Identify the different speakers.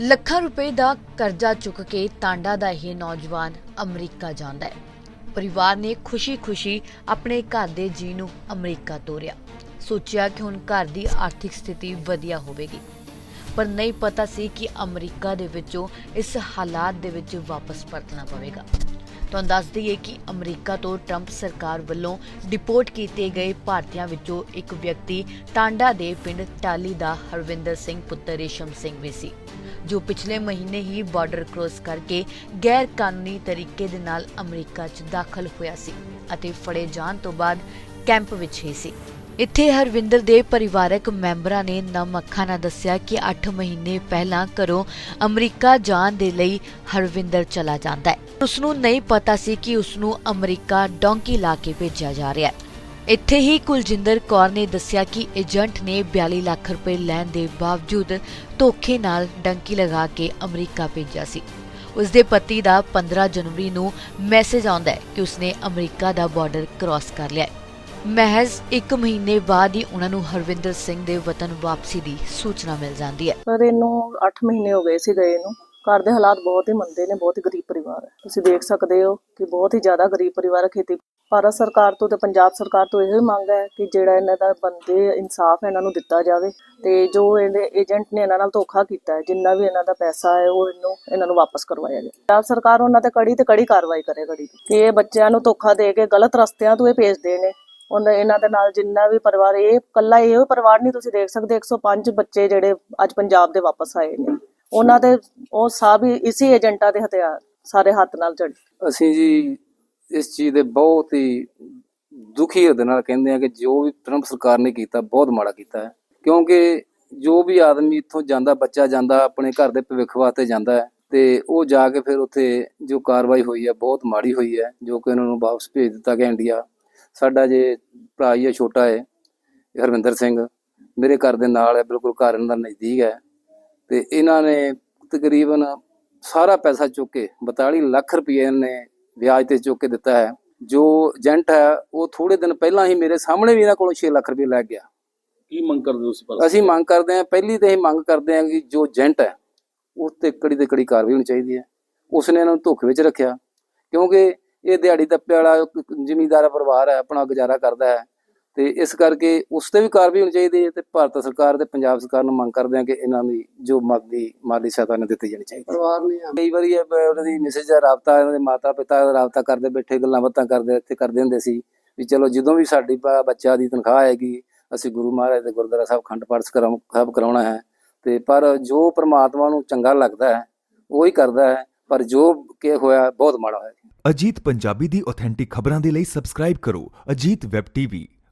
Speaker 1: ਲੱਖਾਂ ਰੁਪਏ ਦਾ ਕਰਜ਼ਾ ਚੁੱਕ ਕੇ ਟਾਂਡਾ ਦਾ ਇਹ ਨੌਜਵਾਨ ਅਮਰੀਕਾ ਜਾਂਦਾ ਹੈ। ਪਰਿਵਾਰ ਨੇ ਖੁਸ਼ੀ-ਖੁਸ਼ੀ ਆਪਣੇ ਘਰ ਦੇ ਜੀ ਨੂੰ ਅਮਰੀਕਾ ਤੋਰਿਆ। ਸੋਚਿਆ ਕਿ ਹੁਣ ਘਰ ਦੀ ਆਰਥਿਕ ਸਥਿਤੀ ਵਧੀਆ ਹੋਵੇਗੀ। ਪਰ ਨਹੀਂ ਪਤਾ ਸੀ ਕਿ ਅਮਰੀਕਾ ਦੇ ਵਿੱਚੋਂ ਇਸ ਹਾਲਾਤ ਦੇ ਵਿੱਚ ਵਾਪਸ ਪਰਤਣਾ ਪਵੇਗਾ। ਤੁਹਾਨੂੰ ਦੱਸ ਦਈਏ ਕਿ ਅਮਰੀਕਾ ਤੋਂ ਟਰੰਪ ਸਰਕਾਰ ਵੱਲੋਂ ਡਿਪੋਰਟ ਕੀਤੇ ਗਏ ਭਾਰਤੀਆਂ ਵਿੱਚੋਂ ਇੱਕ ਵਿਅਕਤੀ ਟਾਂਡਾ ਦੇ ਪਿੰਡ ਟਾਲੀ ਦਾ ਹਰਵਿੰਦਰ ਸਿੰਘ ਪੁੱਤਰ ਰੇਸ਼ਮ ਸਿੰਘ ਵੀ ਸੀ। ਜੋ ਪਿਛਲੇ ਮਹੀਨੇ ਹੀ ਬਾਰਡਰ ਕ੍ਰੋਸ ਕਰਕੇ ਗੈਰ ਕਾਨੂੰਨੀ ਤਰੀਕੇ ਦੇ ਨਾਲ ਅਮਰੀਕਾ 'ਚ ਦਾਖਲ ਹੋਇਆ ਸੀ ਅਤੇ ਫੜੇ ਜਾਣ ਤੋਂ ਬਾਅਦ ਕੈਂਪ ਵਿੱਚ ਹੀ ਸੀ। ਇੱਥੇ ਹਰਵਿੰਦਰ ਦੇ ਪਰਿਵਾਰਕ ਮੈਂਬਰਾਂ ਨੇ ਨਮ ਅੱਖਾਂ ਨਾਲ ਦੱਸਿਆ ਕਿ 8 ਮਹੀਨੇ ਪਹਿਲਾਂ ਘਰੋਂ ਅਮਰੀਕਾ ਜਾਣ ਦੇ ਲਈ ਹਰਵਿੰਦਰ ਚਲਾ ਜਾਂਦਾ ਹੈ। ਉਸ ਨੂੰ ਨਹੀਂ ਪਤਾ ਸੀ ਕਿ ਉਸ ਨੂੰ ਅਮਰੀਕਾ ਡੋਂਕੀ ਲਾ ਕੇ ਭੇਜਿਆ ਜਾ ਰਿਹਾ ਹੈ। ਇੱਥੇ ਹੀ ਕੁਲਜਿੰਦਰ ਕੌਰ ਨੇ ਦੱਸਿਆ ਕਿ ਏਜੰਟ ਨੇ 42 ਲੱਖ ਰੁਪਏ ਲੈਣ ਦੇ ਬਾਵਜੂਦ ਧੋਖੇ ਨਾਲ ਡੰਕੀ ਲਗਾ ਕੇ ਅਮਰੀਕਾ ਭੇਜਿਆ ਸੀ। ਉਸ ਦੇ ਪਤੀ ਦਾ 15 ਜਨਵਰੀ ਨੂੰ ਮੈਸੇਜ ਆਉਂਦਾ ਹੈ ਕਿ ਉਸਨੇ ਅਮਰੀਕਾ ਦਾ ਬਾਰਡਰ ਕ੍ਰਾਸ ਕਰ ਲਿਆ ਹੈ। ਮਹਿਜ਼ 1 ਮਹੀਨੇ ਬਾਅਦ ਹੀ ਉਹਨਾਂ ਨੂੰ ਹਰਵਿੰਦਰ ਸਿੰਘ ਦੇ ਵਤਨ ਵਾਪਸੀ ਦੀ ਸੂਚਨਾ ਮਿਲ ਜਾਂਦੀ ਹੈ।
Speaker 2: ਪਰ ਇਹਨੂੰ 8 ਮਹੀਨੇ ਹੋ ਗਏ ਸੀ ਗਏ ਨੂੰ ਘਰ ਦੇ ਹਾਲਾਤ ਬਹੁਤ ਹੀ ਮੰਦੇ ਨੇ, ਬਹੁਤ ਹੀ ਗਰੀਬ ਪਰਿਵਾਰ ਹੈ। ਤੁਸੀਂ ਦੇਖ ਸਕਦੇ ਹੋ ਕਿ ਬਹੁਤ ਹੀ ਜ਼ਿਆਦਾ ਗਰੀਬ ਪਰਿਵਾਰ ਹੈ ਖੇਤੀ ਭਾਰਤ ਸਰਕਾਰ ਤੋਂ ਤੇ ਪੰਜਾਬ ਸਰਕਾਰ ਤੋਂ ਇਹੋ ਮੰਗ ਹੈ ਕਿ ਜਿਹੜਾ ਇਹਨਾਂ ਦਾ ਬੰਦੇ ਇਨਸਾਫ ਇਹਨਾਂ ਨੂੰ ਦਿੱਤਾ ਜਾਵੇ ਤੇ ਜੋ ਇਹਦੇ ਏਜੰਟ ਨੇ ਇਹਨਾਂ ਨਾਲ ਧੋਖਾ ਕੀਤਾ ਹੈ, ਜਿੰਨਾ ਵੀ ਇਹਨਾਂ ਦਾ ਪੈਸਾ ਹੈ, ਉਹ ਇਹਨੂੰ ਇਹਨਾਂ ਨੂੰ ਵਾਪਸ ਕਰਵਾਇਆ ਜਾਵੇ। ਪੰਜਾਬ ਸਰਕਾਰ ਉਹਨਾਂ ਤੇ ਕੜੀ ਤੇ ਕੜੀ ਕਾਰਵਾਈ ਕਰੇ ਕੜੀ ਕਿ ਇਹ ਬੱਚਿਆਂ ਨੂੰ ਧੋਖਾ ਦੇ ਕੇ ਗਲਤ ਰਸਤਿਆਂ ਤੋਂ ਇਹ ਭੇਜਦੇ ਨੇ। ਉਹਨਾਂ ਇਹਨਾਂ ਦੇ ਨਾਲ ਜਿੰਨਾ ਵੀ ਪਰਿਵਾਰ, ਇਹ ਕੱਲਾ ਇਹੋ ਪਰਿਵਾਰ ਨਹੀਂ ਤੁਸੀਂ ਦੇਖ ਸਕਦੇ 105 ਬੱਚੇ ਜਿਹੜੇ ਅੱਜ ਪੰਜਾਬ ਦੇ ਵਾਪਸ ਆਏ ਨੇ। ਉਹਨਾਂ ਦੇ, ਉਹ ਸਭ ਹੀ ਇਸੇ ਏਜੰਟਾਂ ਦੇ ਹਥਿਆਰ, ਸਾਰੇ ਹੱਥ ਨਾਲ ਜੜੇ
Speaker 3: ਅਸੀਂ ਜੀ ਇਸ ਚੀਜ਼ ਦੇ ਬਹੁਤ ਹੀ ਦੁਖੀ ਹਿਰਦੇ ਨਾਲ ਕਹਿੰਦੇ ਆ ਕਿ ਜੋ ਵੀ ਟਰੰਪ ਸਰਕਾਰ ਨੇ ਕੀਤਾ, ਬਹੁਤ ਮਾੜਾ ਕੀਤਾ ਹੈ। ਕਿਉਂਕਿ ਜੋ ਵੀ ਆਦਮੀ ਇੱਥੋਂ ਜਾਂਦਾ, ਬੱਚਾ ਜਾਂਦਾ, ਆਪਣੇ ਘਰ ਦੇ ਭਵਿੱਖ ਵਾਸਤੇ ਜਾਂਦਾ ਹੈ, ਤੇ ਉਹ ਜਾ ਕੇ ਫਿਰ ਉੱਥੇ ਜੋ ਕਾਰਵਾਈ ਹੋਈ ਹੈ, ਬਹੁਤ ਮਾੜੀ ਹੋਈ ਹੈ, ਜੋ ਕਿ ਉਹਨਾਂ ਨੂੰ ਵਾਪਸ ਭੇਜ ਦਿੱਤਾ ਗਿਆ ਇੰਡੀਆ ਸਾਡਾ ਜੇ ਭਰਾ ਹੀ ਹੈ, ਛੋਟਾ ਹੈ, ਹਰਵਿੰਦਰ ਸਿੰਘ, ਮੇਰੇ ਘਰ ਦੇ ਨਾਲ ਹੈ, ਬਿਲਕੁਲ ਘਰ ਇਹਨਾਂ ਦਾ ਨਜ਼ਦੀਕ ਹੈ। ਤੇ ਇਹਨਾਂ ਨੇ ਤਕਰੀਬਨ ਸਾਰਾ ਪੈਸਾ ਚੁੱਕ ਕੇ 42 ਲੱਖ ਰੁਪਏ ਨੇ ਵਿਆਜ ਤੇ ਚੁੱਕ ਕੇ ਦਿੱਤਾ ਹੈ। ਜੋ ਏਜੰਟ ਹੈ ਉਹ ਥੋੜੇ ਦਿਨ ਪਹਿਲਾਂ ਹੀ ਮੇਰੇ ਸਾਹਮਣੇ ਵੀ ਇਹਨਾਂ ਕੋਲੋਂ 6 ਲੱਖ ਰੁਪਏ ਲੈ ਗਿਆ।
Speaker 4: ਕੀ ਮੰਗ ਕਰਦੇ ਹੋ ਤੁਸੀਂ
Speaker 3: ਅਸੀਂ ਮੰਗ ਕਰਦੇ ਹਾਂ ਪਹਿਲੀ ਤੇ ਇਹ ਮੰਗ ਕਰਦੇ ਹਾਂ ਕਿ ਜੋ ਏਜੰਟ ਹੈ ਉਸ ਤੇ ਕੜੀ ਤੇ ਕੜੀ ਕਾਰਵਾਈ ਹੋਣੀ ਚਾਹੀਦੀ ਹੈ। ਉਸਨੇ ਇਹਨਾਂ ਨੂੰ ਧੋਖੇ ਵਿੱਚ ਰੱਖਿਆ। ਕਿਉਂਕਿ ਇਹ ਦਿਹਾੜੀ ਦੱਪੇ ਵਾਲਾ ਜ਼ਿਮੀਂਦਾਰ ਪਰਿਵਾਰ ਹੈ ਆਪਣਾ ਗੁਜ਼ਾਰਾ ਕਰਦਾ ਹੈ। ਤੇ ਇਸ ਕਰਕੇ ਉਸ ਤੇ ਵੀ ਕਾਰਵਾਈ ਹੋਣੀ ਚਾਹੀਦੀ ਹੈ ਤੇ ਭਾਰਤ ਸਰਕਾਰ ਤੇ ਪੰਜਾਬ ਸਰਕਾਰ ਨੂੰ ਮੰਗ ਕਰਦੇ ਹਾਂ ਕਿ ਇਹਨਾਂ ਦੀ ਜੋ ਮਾਲੀ ਮਾਲੀ ਸਹਾਇਤਾ ਇਹਨਾਂ ਦਿੱਤੀ ਜਾਣੀ ਚਾਹੀਦੀ ਹੈ।
Speaker 4: ਪਰਿਵਾਰ ਨੇ
Speaker 3: ਕਈ ਵਾਰੀ ਉਹਨਾਂ ਦੀ ਮਿਸਿਸ ਦਾ ਰਾਬਤਾ ਇਹਨਾਂ ਦੇ ਮਾਤਾ ਪਿਤਾ ਦਾ ਰਾਬਤਾ ਕਰਦੇ ਬੈਠੇ ਗੱਲਾਂ ਬਾਤਾਂ ਕਰਦੇ ਇੱਥੇ ਕਰਦੇ ਹੁੰਦੇ ਸੀ ਵੀ ਚਲੋ ਜਦੋਂ ਵੀ ਸਾਡੀ ਬੱਚਾ ਦੀ ਤਨਖਾਹ ਆਏਗੀ ਅਸੀਂ ਗੁਰੂ ਮਹਾਰਾਜ ਦੇ ਗੁਰਦੁਆਰਾ ਸਾਹਿਬ ਖੰਡ ਪਾਠ ਕਰਾਉ- ਸਾਹਿਬ ਕਰਾਉਣਾ ਹੈ ਤੇ ਪਰ ਜੋ ਪ੍ਰਮਾਤਮਾ ਨੂੰ ਚੰਗਾ ਲੱਗਦਾ ਹੈ ਉਹ ਹੀ ਕਰਦਾ ਹੈ ਪਰ ਜੋ ਕਿ ਹੋਇਆ ਬਹੁਤ ਮਾੜਾ ਹੋਇਆ।
Speaker 5: ਅਜੀਤ ਪੰਜਾਬੀ ਦੀ ਆਥੈਂਟਿਕ ਖਬਰਾਂ ਦੇ ਲਈ ਸਬਸਕ੍ਰਾਈਬ ਕਰੋ ਅਜੀਤ ਵੈਬ ਟੀਵੀ